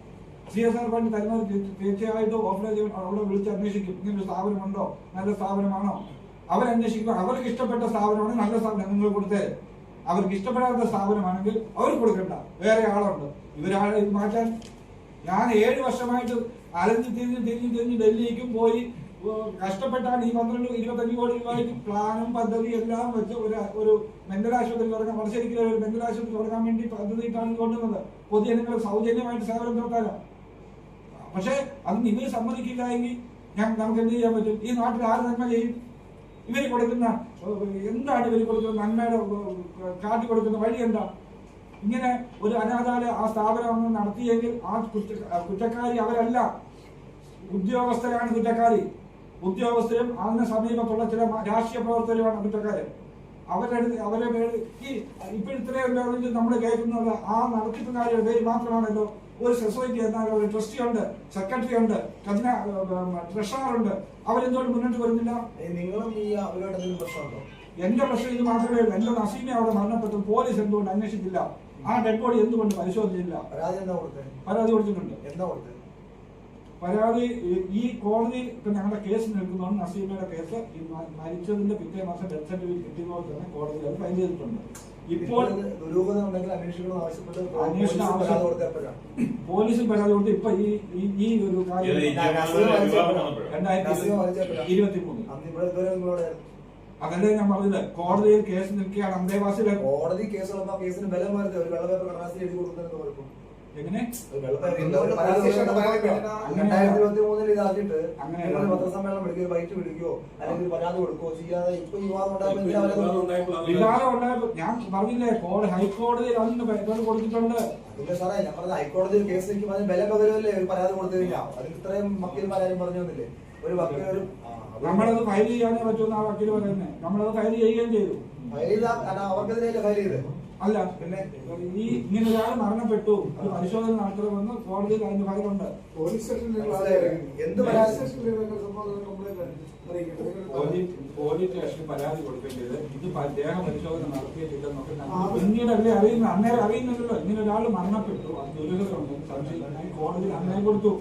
Speaker 2: സി എസ് ആർ ഫണ്ട് തരുന്നത് തീ- തീർച്ചയായിട്ടും ഓഫ്ലൈൻ അവിടെ വിളിച്ച് അന്വേഷിക്കും. ഇങ്ങനെ ഒരു സ്ഥാപനമുണ്ടോ? നല്ല സ്ഥാപനമാണോ? അവരന്വേഷിക്കുമ്പോൾ അവർക്ക് ഇഷ്ടപ്പെട്ട സ്ഥാപനമാണ് നല്ല സ്ഥാപനം നിങ്ങൾ കൊടുത്തേ. അവർക്ക് ഇഷ്ടപ്പെടാത്ത സ്ഥാപനമാണെങ്കിൽ അവർ കൊടുക്കണ്ട. വേറെ ആളുണ്ട്. ഇവരാളെ മാറ്റാൻ ഞാൻ ഏഴ് വർഷമായിട്ട് അലഞ്ഞ് തിരിഞ്ഞ് തിരിഞ്ഞ് തിരിഞ്ഞ് ഡൽഹിക്കും പോയി കഷ്ടപ്പെട്ടാണ് ഈ പന്ത്രണ്ട് ഇരുപത്തഞ്ച് കോടി രൂപയ്ക്ക് പ്ലാനും പദ്ധതി എല്ലാം വെച്ച് ഒരു ഒരു മെന്റൽ ആശുപത്രി തുടങ്ങാൻ വളശ്ശേരിക്കിലെ ഒരു മെന്റൽ ആശുപത്രി തുടങ്ങാൻ വേണ്ടി പദ്ധതിയിട്ടാണ് കൊണ്ടുവന്നത്. പൊതുജനങ്ങൾ സൗജന്യമായിട്ട് സേവനം നടത്താനോ? പക്ഷേ അത് ഇവർ സമ്മതിക്കില്ല എങ്കിൽ ഞാൻ നമുക്ക് എന്ത് ചെയ്യാൻ പറ്റും? ഈ നാട്ടിൽ ആര് നന്മ ചെയ്യും? ഇവർ കൊടുക്കുന്ന എന്താണ് ഇവർ കൊടുക്കുന്ന നന്മയുടെ കാട്ടി കൊടുക്കുന്ന വഴി എന്താ? ഇങ്ങനെ ഒരു അനാഥാലയ ആ സ്ഥാപനം നടത്തിയെങ്കിൽ ആ കുറ്റ കുറ്റക്കാരി അവരല്ല. ഉദ്യോഗസ്ഥരാണ് കുറ്റക്കാരി. ഉദ്യോഗസ്ഥരും അതിന് സമീപത്തുള്ള ചില രാഷ്ട്രീയ പ്രവർത്തകരുമാണ് കുറ്റക്കാര് അവരെ അവരെ ഈ ഇപ്പൊ ഇത്രയും നമ്മൾ കേൾക്കുന്നത് ആ നടത്തിപ്പുകാരുടെ പേര് മാത്രമാണല്ലോ ഒരു സൊസൈറ്റി എന്നാൽ ഒരു ട്രസ്റ്റി ഉണ്ട് സെക്രട്ടറി ഉണ്ട് ഖജന ട്രഷറർ ഉണ്ട്. അവരെന്തുകൊണ്ട് മുന്നോട്ട് വരുന്നില്ല?
Speaker 4: നിങ്ങളും ഈ അവരോട് പ്രശ്നമുണ്ടോ?
Speaker 2: എന്റെ പ്രശ്നം ഇത് മാത്രമേ ഉള്ളൂ. എന്റെ നസീമെ അവിടെ മരണപ്പെട്ടു. പോലീസ് എന്തുകൊണ്ട് അന്വേഷിച്ചില്ല? ആ ഡെഡ് ബോഡി എന്തുകൊണ്ട് പരിശോധിച്ചില്ല?
Speaker 4: പരാതി എന്താ കൊടുത്തത്
Speaker 2: പരാതി കൊടുത്തിട്ടുണ്ട്.
Speaker 4: എന്താ കൊടുത്തത്
Speaker 2: പരാതി ഈ- ഈ കോടതി ഇപ്പൊ ഞങ്ങളുടെ കേസ് നിൽക്കുന്നതാണ് നസീമയുടെ കേസ് ഈ മരിച്ചതിന്റെ പിറ്റേ മാസം ഡെത്ത് സർട്ടിഫിക്കറ്റ് കിട്ടിയപ്പോൾ തന്നെ കോടതി അത് ഫയൽ ചെയ്തിട്ടുണ്ട്. ഇപ്പോൾ
Speaker 4: പോലീസും ഉണ്ടെങ്കിൽ അന്വേഷിക്കണം ആവശ്യപ്പെട്ട്
Speaker 2: അന്വേഷണം
Speaker 4: പോലീസിൽ പരാതി
Speaker 2: കൊടുത്ത് ഇപ്പൊ ഈ ഈ- ഒരു കാര്യം രണ്ടായിരത്തി? ഇരുപത്തി മൂന്ന് അതല്ലേ ഞാൻ പറഞ്ഞത്. കോടതിയിൽ കേസ് നിൽക്കുകയാണ് അന്തേവാസിയിലെ
Speaker 4: കോടതി കേസ് കേസിന് ബലം വരുന്നത് ഒരു വെള്ള പേപ്പർ കടലാസിൽ എഴുതി കൊടുക്കുന്നത് കുഴപ്പം
Speaker 2: എങ്ങനെ?
Speaker 4: രണ്ടായിരത്തി ഇരുപത്തി മൂന്നിൽ ഇതാക്കിയിട്ട് നിങ്ങൾ പത്രസമ്മേളനം വിളിക്കുക ബൈറ്റ് വിളിക്കുകയോ അല്ലെങ്കിൽ പരാതി കൊടുക്കുകയോ ചെയ്യാതെ ഇപ്പൊ വിവാദം
Speaker 2: ഉണ്ടായപ്പോ ഞാൻ പറഞ്ഞില്ലേ കോടതി ഹൈക്കോടതിയിൽ അതിന് പേപ്പർ കൊടുത്തിട്ടുണ്ട്.
Speaker 4: അതിന്റെ സാറേ ഞാൻ പറഞ്ഞ ഹൈക്കോടതിയിൽ കേസ് നിൽക്കുമ്പോൾ അതിന് വില പകരുമല്ലേ ഒരു പരാതി കൊടുത്തു കഴിഞ്ഞാൽ അതിൽ ഇത്രയും പരാതി പറഞ്ഞു തന്നില്ലേ ഒരു വക്കീൽ ഒരു
Speaker 2: നമ്മളത് ഫയൽ ചെയ്യാനേ പറ്റുമെന്ന് ആ വക്കീൽ പറയുന്നത് നമ്മളത് ഫയൽ ചെയ്യുകയും ചെയ്തു.
Speaker 4: ഫയൽ ചെയ്ത കാരണം അവർക്കെതിരെയല്ലേ ഫയൽ ചെയ്ത്
Speaker 2: അല്ല
Speaker 4: പിന്നെ
Speaker 2: ഈ ഇങ്ങനെ ഒരാൾ മരണപ്പെട്ടു. അത് പരിശോധന നടത്തണമെന്ന് കോടതിയിൽ അതിന്റെ ഫയലുണ്ട്.
Speaker 5: പോലീസ് സ്റ്റേഷനിൽ?
Speaker 4: എന്ത് പരാതി?
Speaker 2: കൊടുക്കേണ്ടത് ഇത് ദേഹ പരിശോധന നടത്തിയിട്ടില്ലെന്നൊക്കെ പിന്നീട് അല്ലേ അറിയുന്ന അന്നേരം അറിയുന്നില്ലല്ലോ. ഇങ്ങനെ ഒരാൾ മരണപ്പെട്ടു. അത് ദുരിതമുണ്ടെന്ന് സംശയിക്കുന്നു കോടതിയിൽ അന്നേരം കൊടുത്തു.